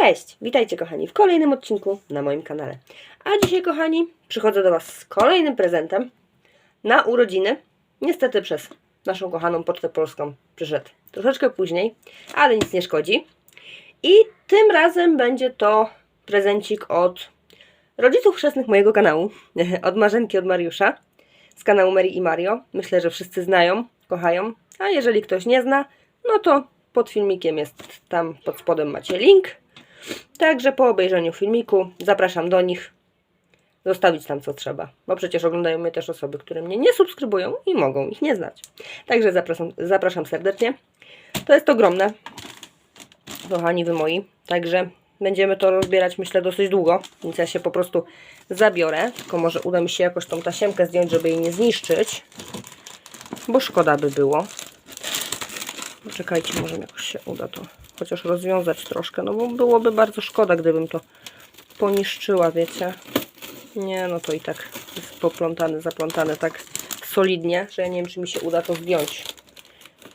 Cześć, witajcie kochani w kolejnym odcinku na moim kanale. A dzisiaj kochani przychodzę do Was z kolejnym prezentem na urodziny. Niestety przez naszą kochaną Pocztę Polską przyszedł troszeczkę później, ale nic nie szkodzi. I tym razem będzie to prezencik od rodziców chrzestnych mojego kanału, od Marzenki, od Mariusza, z kanału Mary i Mario. Myślę, że wszyscy znają, kochają, a jeżeli ktoś nie zna, no to pod filmikiem jest tam pod spodem macie link. Także po obejrzeniu filmiku zapraszam do nich zostawić tam co trzeba, bo przecież oglądają mnie też osoby, które mnie nie subskrybują i mogą ich nie znać. Także zapraszam, zapraszam serdecznie. To jest ogromne, kochani wy moi, także będziemy to rozbierać myślę dosyć długo, więc ja się po prostu zabiorę, tylko może uda mi się jakoś tą tasiemkę zdjąć, żeby jej nie zniszczyć, bo szkoda by było. Czekajcie, może jakoś się uda to chociaż rozwiązać troszkę, no bo byłoby bardzo szkoda, gdybym to poniszczyła, wiecie. Nie, no to i tak jest poplątane, zaplątane tak solidnie, że ja nie wiem, czy mi się uda to zdjąć.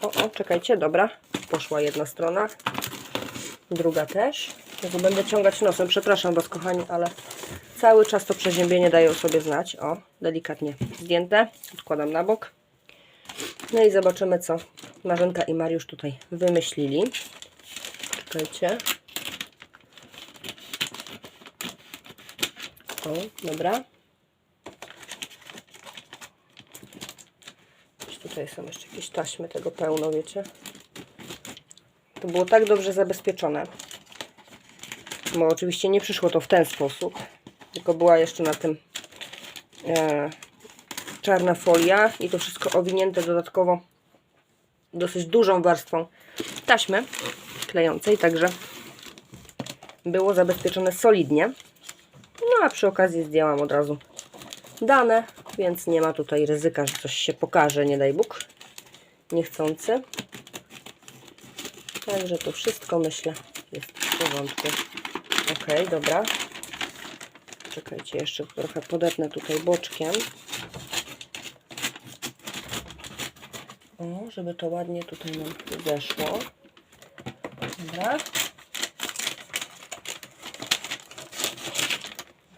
O, o, czekajcie, dobra. Poszła jedna strona. Druga też. Jezu, będę ciągać nosem, przepraszam Was, kochani, ale cały czas to przeziębienie daje o sobie znać. O, delikatnie zdjęte. Odkładam na bok. No i zobaczymy, co Marzenka i Mariusz tutaj wymyślili. Czekajcie. O, dobra. Gdzieś Tutaj są jeszcze jakieś taśmy tego pełno, wiecie. To było tak dobrze zabezpieczone. Bo oczywiście nie przyszło to w ten sposób. Tylko była jeszcze na tym e, czarna folia i to wszystko owinięte dodatkowo dosyć dużą warstwą taśmy klejącej, także było zabezpieczone solidnie. No a przy okazji zdjęłam od razu dane, więc nie ma tutaj ryzyka, że coś się pokaże, nie daj Bóg, niechcący. Także to wszystko myślę jest w porządku. Ok, dobra. Czekajcie, jeszcze trochę podepnę tutaj boczkiem. O, żeby to ładnie tutaj nam zeszło. Dobra.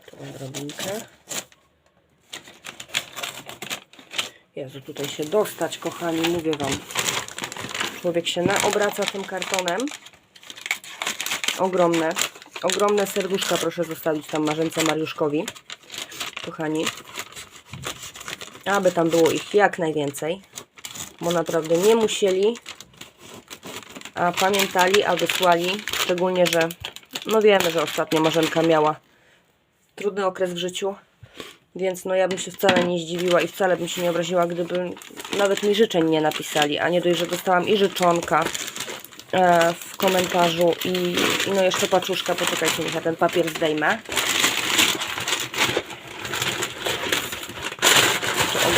Tu odrobinkę. Jezu, tutaj się dostać, kochani, mówię Wam. Człowiek się naobraca tym kartonem. Ogromne. Ogromne serduszka proszę zostawić tam Marzence Mariuszkowi. Kochani. Aby tam było ich jak najwięcej. Bo naprawdę nie musieli a pamiętali, a wysłali, szczególnie, że no wiemy, że ostatnio Marzenka miała trudny okres w życiu, więc no ja bym się wcale nie zdziwiła i wcale bym się nie obraziła, gdyby nawet mi życzeń nie napisali, a nie dość, że dostałam i życzonka e, w komentarzu i, i no jeszcze paczuszka, poczekajcie, niech ja ten papier zdejmę.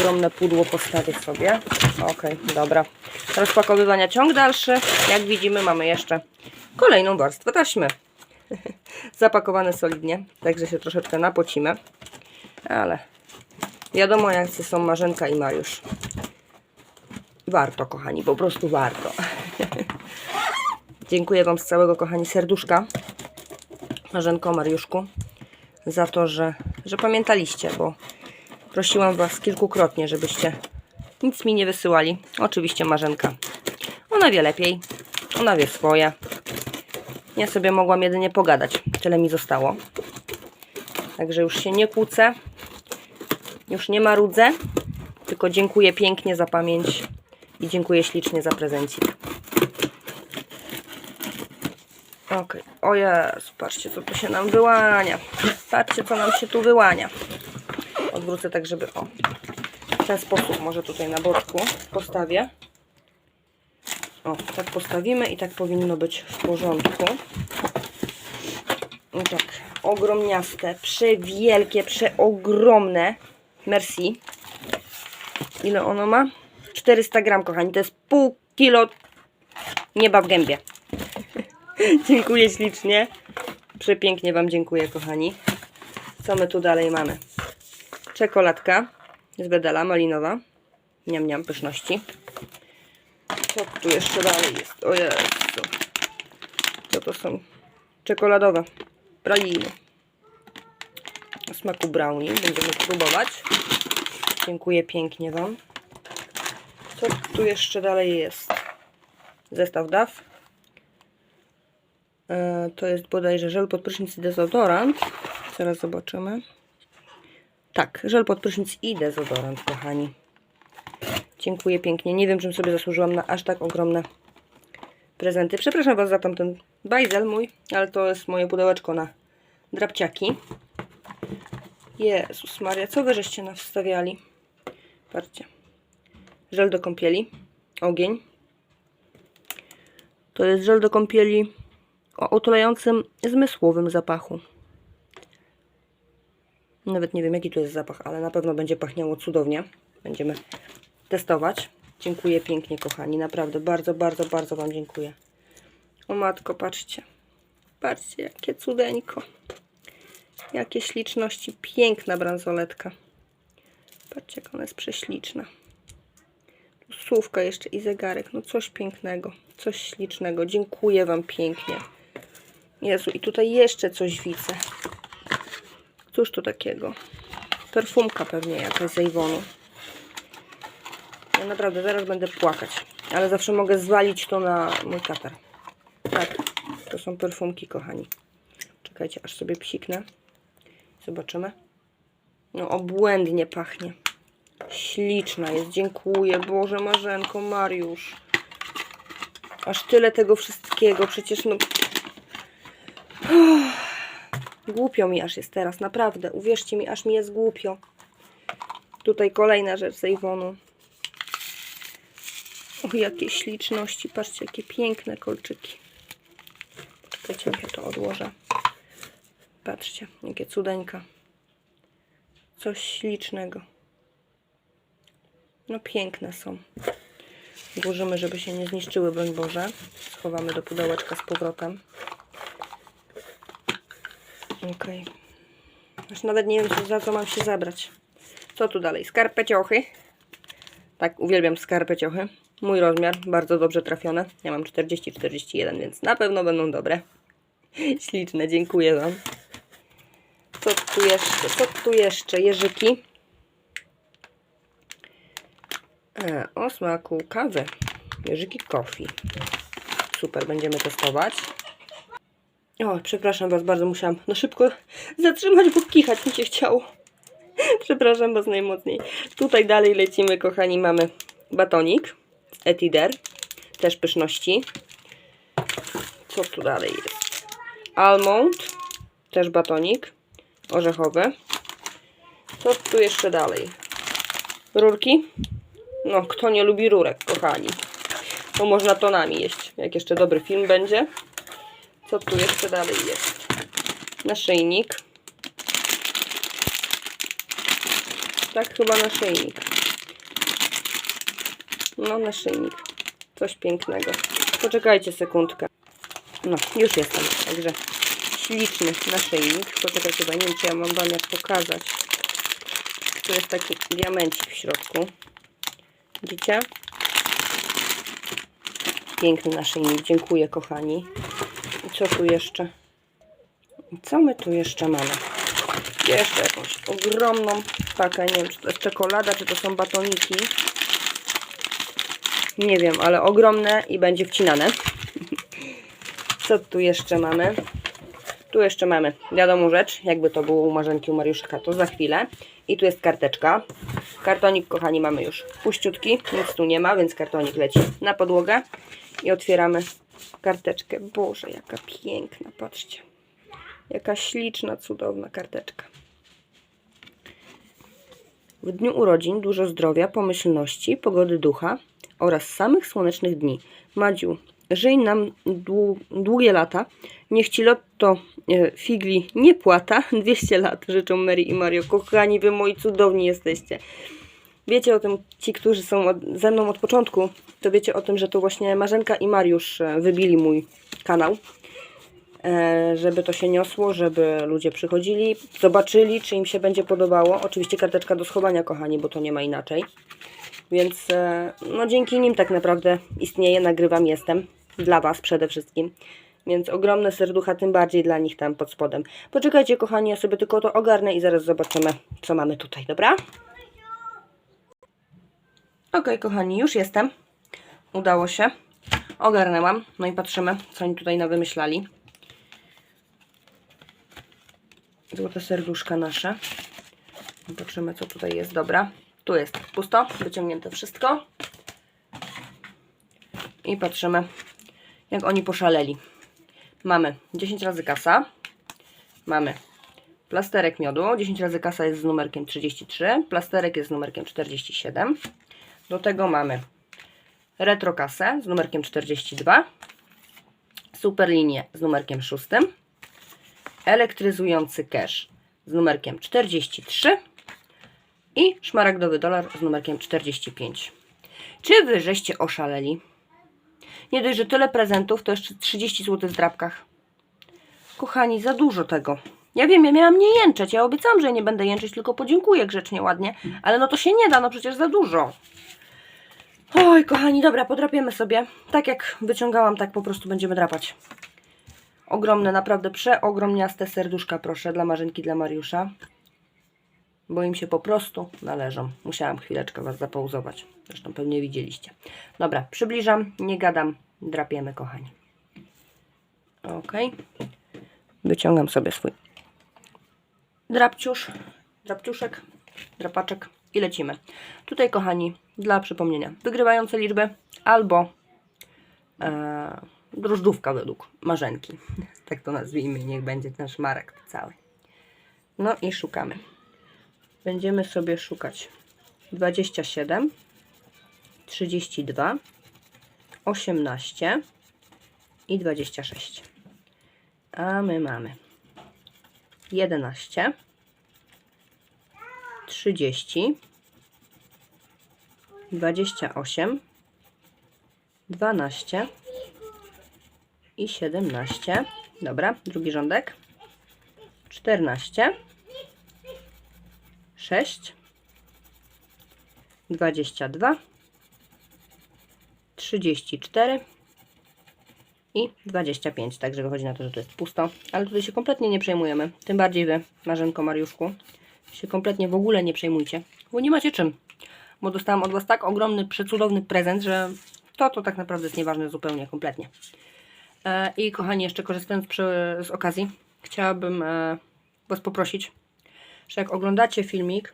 Ogromne pudło postawię sobie. Okej, dobra. Rozpakowywania ciąg dalszy. Jak widzimy mamy jeszcze kolejną warstwę taśmy. Zapakowane solidnie, także się troszeczkę napocimy. Ale wiadomo jacy są Marzenka i Mariusz. Warto, kochani, po prostu warto. Dziękuję Wam z całego, kochani, serduszka. Marzenko, Mariuszku, za to, że, że pamiętaliście, bo prosiłam Was kilkukrotnie, żebyście nic mi nie wysyłali. Oczywiście Marzenka. Ona wie lepiej. Ona wie swoje. Ja sobie mogłam jedynie pogadać. Tyle mi zostało. Także już się nie kłócę. Już nie marudzę. Tylko dziękuję pięknie za pamięć. I dziękuję ślicznie za prezencik. Ok. O Jezu, patrzcie co tu się nam wyłania. Patrzcie co nam się tu wyłania. Odwrócę tak, żeby... O, w ten sposób może tutaj na boczku postawię. O, tak postawimy i tak powinno być w porządku. I tak, ogromniaste, przewielkie, przeogromne. Merci. Ile ono ma? 400 gram, kochani. To jest pół kilo nieba w gębie. dziękuję ślicznie. Przepięknie Wam dziękuję, kochani. Co my tu dalej mamy? Czekoladka z bedela malinowa. Niam, niam, pyszności. Co tu jeszcze dalej jest? O Jezu. Co to są? czekoladowe praliny o smaku brownie. Będziemy próbować. Dziękuję pięknie Wam. Co tu jeszcze dalej jest? Zestaw DAF. E, To jest bodajże żel pod dezodorant. Zaraz zobaczymy. Tak, żel pod prysznic i dezodorant, kochani. Dziękuję pięknie. Nie wiem, czym sobie zasłużyłam na aż tak ogromne prezenty. Przepraszam Was za tamten bajzel mój, ale to jest moje pudełeczko na drapciaki. Jezus Maria, co wy żeście nam wstawiali? Patrzcie. Żel do kąpieli. Ogień. To jest żel do kąpieli o otulającym zmysłowym zapachu. Nawet nie wiem, jaki to jest zapach, ale na pewno będzie pachniało cudownie. Będziemy testować. Dziękuję pięknie, kochani. Naprawdę bardzo, bardzo, bardzo Wam dziękuję. O matko, patrzcie. Patrzcie, jakie cudeńko. Jakie śliczności. Piękna bransoletka. Patrzcie, jak ona jest prześliczna. Tu Słówka jeszcze i zegarek. No coś pięknego. Coś ślicznego. Dziękuję Wam pięknie. Jezu, i tutaj jeszcze coś widzę. Cóż to takiego? Perfumka pewnie jakaś z Avonu. Ja naprawdę zaraz będę płakać. Ale zawsze mogę zwalić to na mój katar. Tak, to są perfumki, kochani. Czekajcie, aż sobie psiknę. Zobaczymy. No, obłędnie pachnie. Śliczna jest. Dziękuję. Boże, Marzenko, Mariusz. Aż tyle tego wszystkiego. Przecież no... Głupio mi aż jest teraz, naprawdę. Uwierzcie mi, aż mi jest głupio. Tutaj kolejna rzecz z Avonu. O, jakie śliczności. Patrzcie, jakie piękne kolczyki. Czekajcie, jak ja to odłożę. Patrzcie, jakie cudeńka. Coś ślicznego. No piękne są. Włożymy, żeby się nie zniszczyły, broń Boże. Schowamy do pudełeczka z powrotem. Okej. Już nawet nie wiem, za co mam się zabrać. Co tu dalej? Skarpeciochy. Tak, uwielbiam skarpeciochy. Mój rozmiar, bardzo dobrze trafione. Ja mam 40-41, więc na pewno będą dobre. Śliczne, dziękuję Wam. Co tu jeszcze? Co tu jeszcze? Jeżyki. E, o smaku kawy. Jeżyki coffee. Super, będziemy testować. O, przepraszam Was, bardzo musiałam no szybko zatrzymać, bo kichać mi się chciało. Przepraszam Was najmocniej. Tutaj dalej lecimy, kochani. Mamy batonik Etider. Też pyszności. Co tu dalej jest? Almond. Też batonik. Orzechowy. Co tu jeszcze dalej? Rurki. No, kto nie lubi rurek, kochani. To można tonami jeść. Jak jeszcze dobry film będzie. Co tu jeszcze dalej jest? Naszyjnik. Tak, chyba naszyjnik. No, naszyjnik. Coś pięknego. Poczekajcie sekundkę. No, już jestem. Także śliczny naszyjnik. Poczekajcie, bo nie wiem, czy ja mam wam jak pokazać. Tu jest taki diamencik w środku. Widzicie? Piękny naszyjnik. Dziękuję, kochani. Co tu jeszcze? Co my tu jeszcze mamy? Jeszcze jakąś ogromną pakę. Nie wiem, czy to jest czekolada, czy to są batoniki. Nie wiem, ale ogromne i będzie wcinane. Co tu jeszcze mamy? Tu jeszcze mamy wiadomo rzecz, jakby to było u Marzenki, u Mariuszka, to za chwilę. I tu jest karteczka. Kartonik, kochani, mamy już puściutki, nic tu nie ma, więc kartonik leci na podłogę. I otwieramy karteczkę. Boże, jaka piękna, patrzcie. Jaka śliczna, cudowna karteczka. W dniu urodzin dużo zdrowia, pomyślności, pogody ducha oraz samych słonecznych dni. Madziu, żyj nam dłu- długie lata. Niech ci lotto e, figli nie płata. 200 lat życzą Mary i Mario. Kochani, wy moi cudowni jesteście. Wiecie o tym, ci, którzy są od, ze mną od początku, to wiecie o tym, że to właśnie Marzenka i Mariusz e, wybili mój kanał e, żeby to się niosło, żeby ludzie przychodzili, zobaczyli, czy im się będzie podobało. Oczywiście karteczka do schowania, kochani, bo to nie ma inaczej. Więc e, no dzięki nim tak naprawdę istnieje, nagrywam, jestem. Dla Was przede wszystkim. Więc ogromne serducha, tym bardziej dla nich tam pod spodem. Poczekajcie, kochani, ja sobie tylko to ogarnę i zaraz zobaczymy, co mamy tutaj, dobra? Ok, kochani, już jestem. Udało się. Ogarnęłam. No i patrzymy, co oni tutaj nawymyślali. Złote serduszka nasze. Zobaczymy, co tutaj jest. Dobra. Tu jest pusto. Wyciągnięte wszystko. I patrzymy, jak oni poszaleli. Mamy 10 razy kasa. Mamy plasterek miodu. 10 razy kasa jest z numerkiem 33. Plasterek jest z numerkiem 47. Do tego mamy retrokasę z numerkiem 42. Superlinię z numerkiem 6. Elektryzujący cash z numerkiem 43. I szmaragdowy dolar z numerkiem 45. Czy wy żeście oszaleli? Nie dość, że tyle prezentów, to jeszcze 30 zł w drapkach. Kochani, za dużo tego. Ja wiem, ja miałam nie jęczeć. Ja obiecałam, że nie będę jęczeć, tylko podziękuję grzecznie, ładnie. Ale no to się nie da, no przecież za dużo. Oj, kochani, dobra, podrapiemy sobie. Tak jak wyciągałam, tak po prostu będziemy drapać. Ogromne, naprawdę przeogromniaste serduszka, proszę, dla Marzenki, dla Mariusza. Bo im się po prostu należą. Musiałam chwileczkę Was zapauzować. Zresztą pewnie widzieliście. Dobra, przybliżam, nie gadam, drapiemy, kochani. Ok. Wyciągam sobie swój drapciusz, drapciuszek, drapaczek i lecimy. Tutaj, kochani, dla przypomnienia, wygrywające liczby albo e, drożdżówka według marzenki. Tak to nazwijmy, niech będzie ten szmarek cały. No i szukamy. Będziemy sobie szukać 27, 32, 18 i 26. A my mamy 11, 30, 28, 12 i 17. Dobra, drugi rządek. 14, 6, 22, 34 i 25. Także wychodzi na to, że to jest pusto. Ale tutaj się kompletnie nie przejmujemy. Tym bardziej Wy, Marzenko, Mariuszku, się kompletnie w ogóle nie przejmujcie. Bo nie macie czym. Bo dostałam od Was tak ogromny, przecudowny prezent, że to, to tak naprawdę jest nieważne zupełnie, kompletnie. E, I kochani, jeszcze korzystając przy, z okazji, chciałabym e, Was poprosić, że jak oglądacie filmik,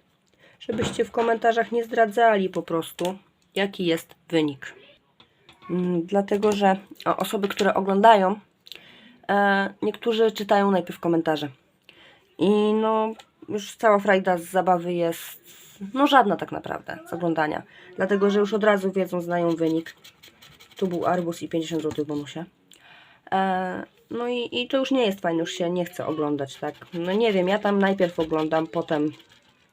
żebyście w komentarzach nie zdradzali po prostu, jaki jest wynik. Mm, Dlatego, że o, osoby, które oglądają, e, niektórzy czytają najpierw komentarze. I no, już cała frajda z zabawy jest, no żadna tak naprawdę, z oglądania. Dlatego, że już od razu wiedzą, znają wynik. Tu był arbus i 50 zł w bonusie. E, no i, i to już nie jest fajne, już się nie chce oglądać, tak? No nie wiem, ja tam najpierw oglądam, potem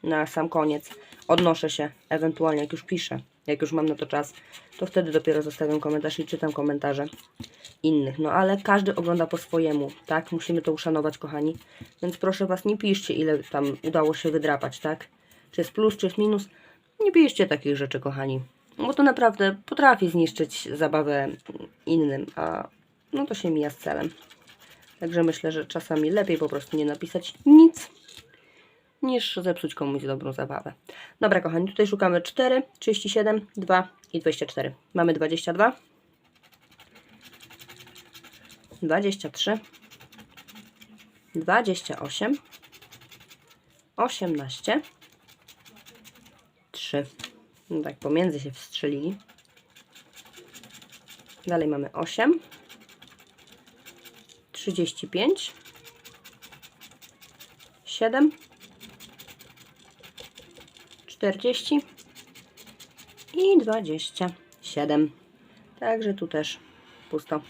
na sam koniec odnoszę się, ewentualnie jak już piszę, jak już mam na to czas, to wtedy dopiero zostawiam komentarz i czytam komentarze innych. No ale każdy ogląda po swojemu, tak? Musimy to uszanować, kochani. Więc proszę Was, nie piszcie, ile tam udało się wydrapać, tak? Czy jest plus, czy jest minus. Nie piszcie takich rzeczy, kochani. Bo to naprawdę potrafi zniszczyć zabawę innym, a no to się mija z celem. Także myślę, że czasami lepiej po prostu nie napisać nic, niż zepsuć komuś dobrą zabawę. Dobra, kochani, tutaj szukamy 4, 37, 2 i 24. Mamy 22, 23, 28, 18, 3. No tak, pomiędzy się wstrzelili. Dalej mamy 8, 35, 7, 40 i 27. Także tu też pusto.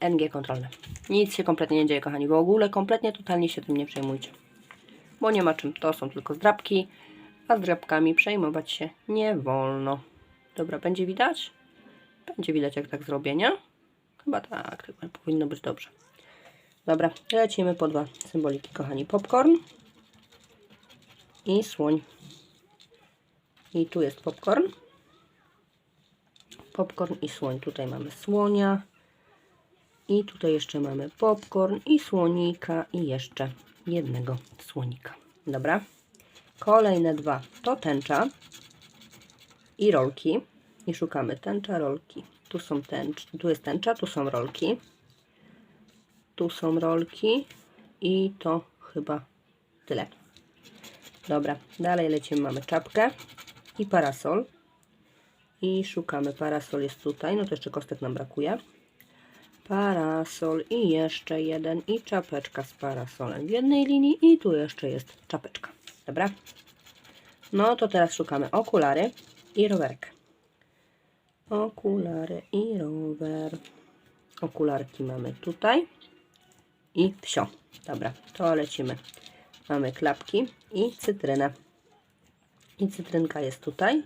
NG kontrolne. Nic się kompletnie nie dzieje, kochani. W ogóle kompletnie, totalnie się tym nie przejmujcie. Bo nie ma czym. To są tylko zdrabki, a z drapkami przejmować się nie wolno. Dobra, będzie widać? Będzie widać, jak tak zrobię, nie? Chyba tak, chyba powinno być dobrze. Dobra, lecimy po dwa symboliki, kochani. Popcorn i słoń. I tu jest popcorn. Popcorn i słoń. Tutaj mamy słonia. I tutaj jeszcze mamy popcorn i słonika i jeszcze jednego słonika. Dobra. Kolejne dwa to tęcza i rolki. I szukamy tęcza, rolki. Tu są tęcz, tu jest tęcza, tu są rolki. Tu są rolki i to chyba tyle. Dobra, dalej lecimy. Mamy czapkę i parasol. I szukamy. Parasol jest tutaj. No to jeszcze kostek nam brakuje. Parasol i jeszcze jeden. I czapeczka z parasolem w jednej linii. I tu jeszcze jest czapeczka. Dobra. No to teraz szukamy okulary i rowerek. Okulary i rower. Okularki mamy tutaj. I wsio. Dobra, to lecimy. Mamy klapki i cytrynę. I cytrynka jest tutaj.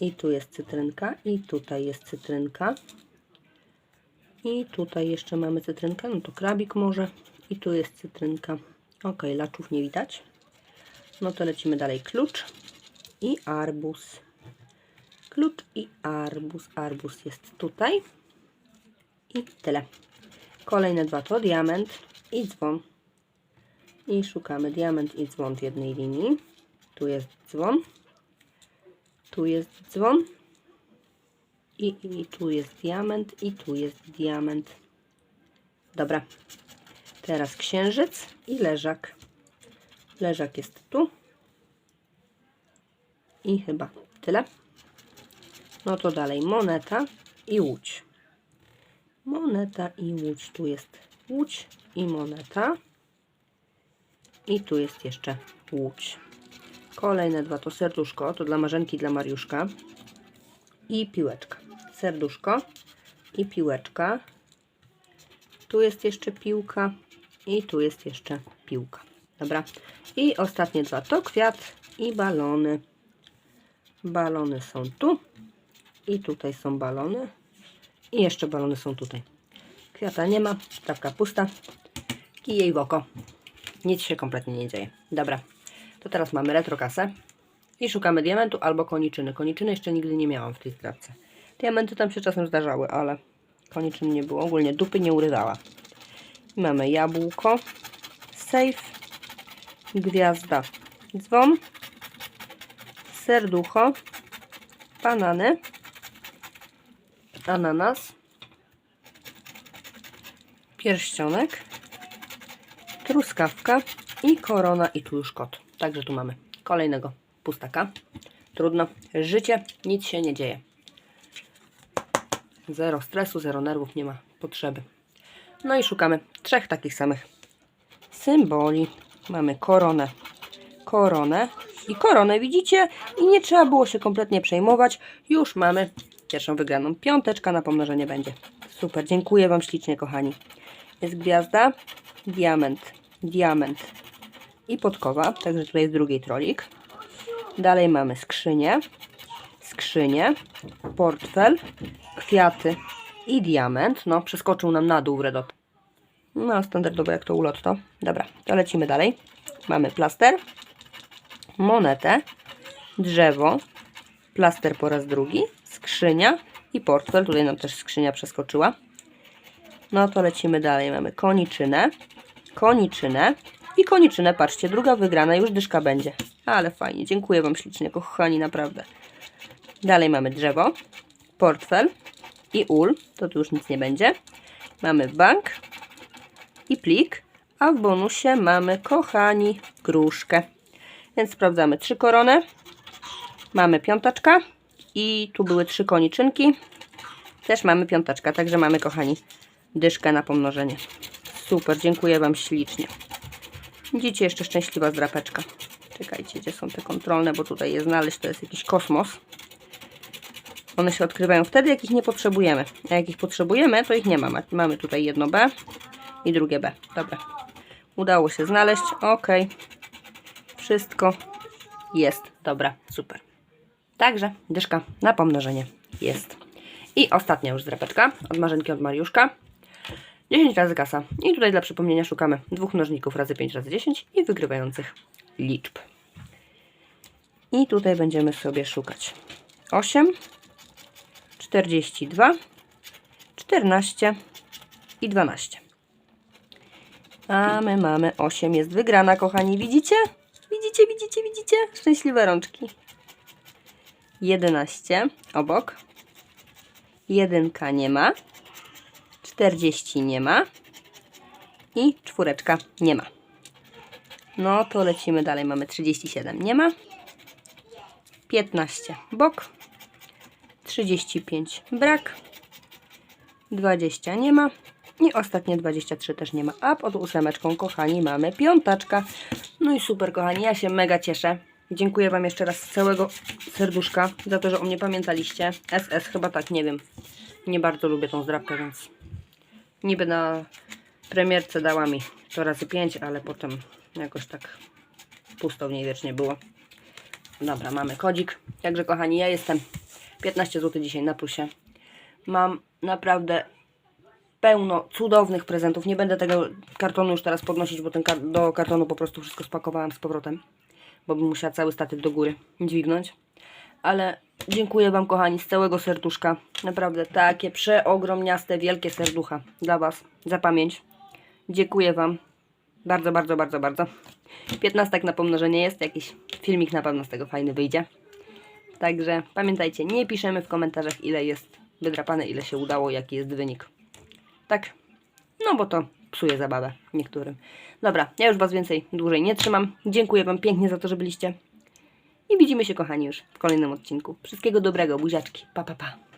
I tu jest cytrynka. I tutaj jest cytrynka. I tutaj jeszcze mamy cytrynkę. No to krabik może. I tu jest cytrynka. Ok, laczów nie widać. No to lecimy dalej. Klucz i arbus. Klucz i arbus. Arbus jest tutaj. I tyle. Kolejne dwa to diament i dzwon. I szukamy diament i dzwon w jednej linii. Tu jest dzwon. Tu jest dzwon. I, I tu jest diament. I tu jest diament. Dobra. Teraz księżyc i leżak. Leżak jest tu. I chyba tyle. No to dalej moneta i łódź. Moneta i łódź. Tu jest łódź i moneta. I tu jest jeszcze łódź. Kolejne dwa to serduszko, to dla Marzenki, dla Mariuszka. I piłeczka. Serduszko i piłeczka. Tu jest jeszcze piłka i tu jest jeszcze piłka. Dobra. I ostatnie dwa to kwiat i balony. Balony są tu. I tutaj są balony. I jeszcze balony są tutaj. Kwiata nie ma, stawka pusta. Kijej w oko. Nic się kompletnie nie dzieje. Dobra, to teraz mamy retrokasę. I szukamy diamentu albo koniczyny. Koniczyny jeszcze nigdy nie miałam w tej skrawce. Diamenty tam się czasem zdarzały, ale koniczyn nie było. Ogólnie dupy nie urywała. I mamy jabłko, safe, gwiazda, dzwon, serducho, banany, ananas, pierścionek, truskawka i korona i tu już kot. Także tu mamy kolejnego pustaka. Trudno. Życie, nic się nie dzieje. Zero stresu, zero nerwów, nie ma potrzeby. No i szukamy trzech takich samych symboli. Mamy koronę, koronę i koronę, widzicie? I nie trzeba było się kompletnie przejmować. Już mamy pierwszą wygraną. Piąteczka na pomnożenie będzie. Super, dziękuję Wam ślicznie, kochani. Jest gwiazda, diament, diament i podkowa. Także tutaj jest drugi trolik. Dalej mamy skrzynię, skrzynię, portfel, kwiaty i diament. No, przeskoczył nam na dół redot. No, standardowo jak to ulot to. Dobra, to lecimy dalej. Mamy plaster, monetę, drzewo, plaster po raz drugi, skrzynia i portfel. Tutaj nam też skrzynia przeskoczyła. No to lecimy dalej. Mamy koniczynę, koniczynę i koniczynę. Patrzcie, druga wygrana, już dyszka będzie. Ale fajnie, dziękuję Wam ślicznie, kochani, naprawdę. Dalej mamy drzewo, portfel i ul. To tu już nic nie będzie. Mamy bank i plik, a w bonusie mamy, kochani, gruszkę. Więc sprawdzamy trzy korony. Mamy piątaczka i tu były trzy koniczynki. Też mamy piątaczka, także mamy, kochani, dyszkę na pomnożenie. Super, dziękuję Wam ślicznie. Widzicie, jeszcze szczęśliwa zdrapeczka. Czekajcie, gdzie są te kontrolne, bo tutaj je znaleźć to jest jakiś kosmos. One się odkrywają wtedy, jak ich nie potrzebujemy. A jak ich potrzebujemy, to ich nie mamy. Mamy tutaj jedno B i drugie B. Dobra. Udało się znaleźć. Ok. Wszystko jest. Dobra, super. Także dyszka na pomnożenie jest. I ostatnia już zdrapeczka od Marzenki, od Mariuszka. 10 razy kasa. I tutaj dla przypomnienia szukamy dwóch mnożników razy 5 razy 10 i wygrywających liczb. I tutaj będziemy sobie szukać 8, 42, 14, i 12. A my mamy 8. Jest wygrana, kochani. Widzicie? Widzicie, widzicie, widzicie? Szczęśliwe rączki. 11 obok. Jedynka nie ma. 40 nie ma. I czwóreczka nie ma. No to lecimy dalej. Mamy 37 nie ma. 15 bok. 35 brak. 20 nie ma. I ostatnie 23 też nie ma. A pod ósemeczką, kochani, mamy piątaczka. No i super, kochani. Ja się mega cieszę. Dziękuję Wam jeszcze raz z całego serduszka za to, że o mnie pamiętaliście. SS chyba tak, nie wiem. Nie bardzo lubię tą zdrabkę, więc niby na premierce dała mi to razy 5, ale potem jakoś tak pusto w niej wiecznie było. Dobra, mamy kodzik. Także kochani, ja jestem 15 zł dzisiaj na plusie. Mam naprawdę pełno cudownych prezentów. Nie będę tego kartonu już teraz podnosić, bo ten kar do kartonu po prostu wszystko spakowałam z powrotem. Bo bym musiała cały statyw do góry dźwignąć. Ale dziękuję Wam kochani z całego serduszka. Naprawdę takie przeogromniaste, wielkie serducha dla Was. Za pamięć. Dziękuję Wam. Bardzo, bardzo, bardzo, bardzo. 15 na pomnożenie jest. Jakiś filmik na pewno z tego fajny wyjdzie. Także pamiętajcie, nie piszemy w komentarzach ile jest wydrapane, ile się udało, jaki jest wynik. Tak? No bo to psuje zabawę niektórym. Dobra, ja już Was więcej dłużej nie trzymam. Dziękuję Wam pięknie za to, że byliście. I widzimy się kochani już w kolejnym odcinku. Wszystkiego dobrego, buziaczki. Pa, pa, pa.